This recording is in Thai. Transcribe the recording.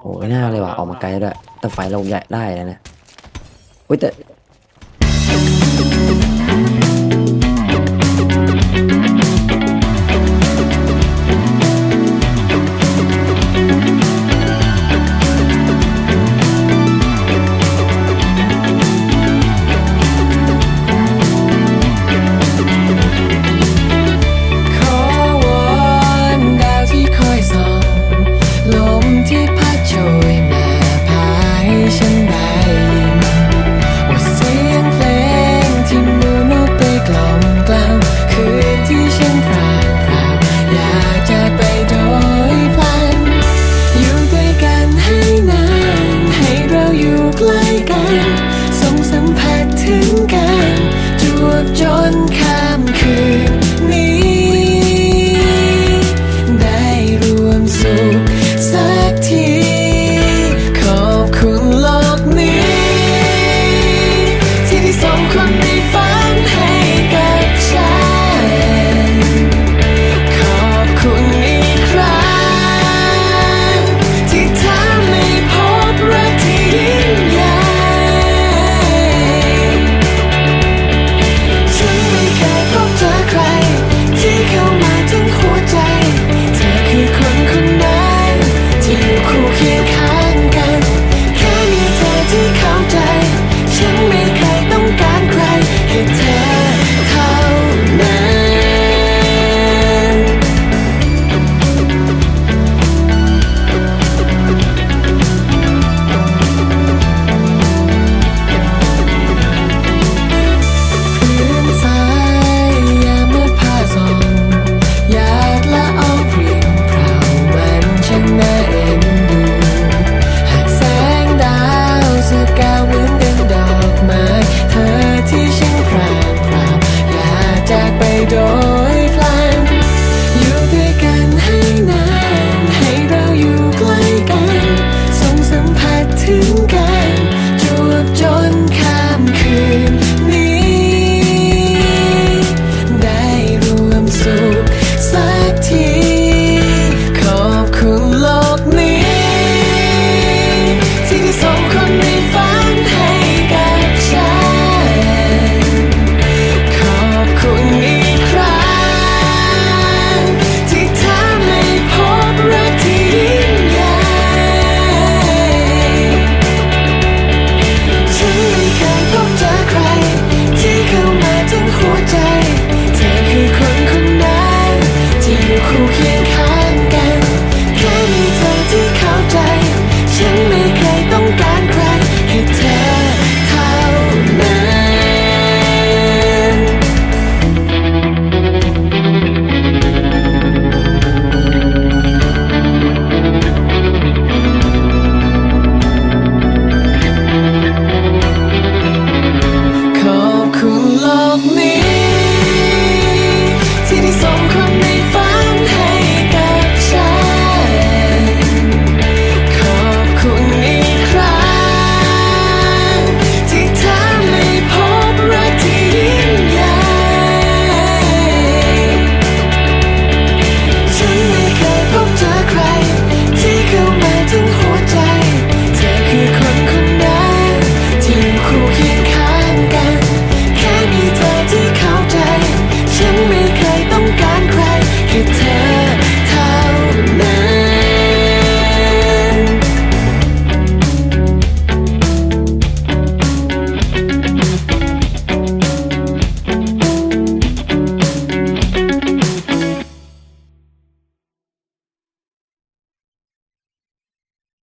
โอ้ยน่าเลยว่ะออกมาไกลด้วยแต่ไฟเราใหญ่ได้นะเนี่ยอุ้ยแต่าดไปโดยพลัน อยู่ด้วยกันให้นาน ให้เราอยู่ใกล้กันส่งสัมผัสถึง จากไปโดย